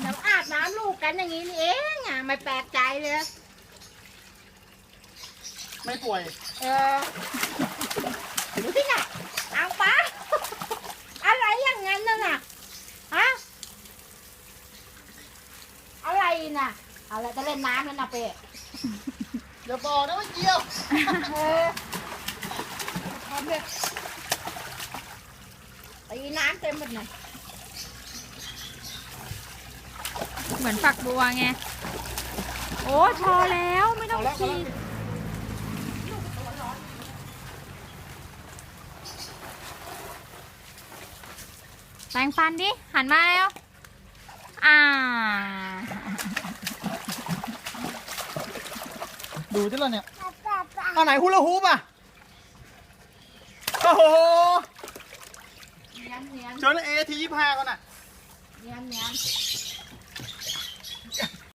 เดี๋ยวอาบน้ำลูกกันอย่างนี้นี่เองอะไม่แปลกใจเลย ไม่ป่วย เออดูที่น่ะเอาปะอะไรอย่างนั้นน่ะน่ะฮะอะไรน่ะอะไรจะเล่นน้ำแล้วนะเป๊ะอย่าบอกนะว่าเกี่ยวเออทำเลยตีน้ำเต็มหมดเลย เหมือนฝักบัวไง โอ้พอแล้วไม่ต้องเอาละเอาฉีละดแปรงฟันดิ หันมาแล้ว อ่า ดูที่เราเนี่ยเอาไหนฮูลาฮูปอะ โอ้โหเนียนเนียนเจอเอทียี่ห้าก่อนน่ะ เนียนเนียน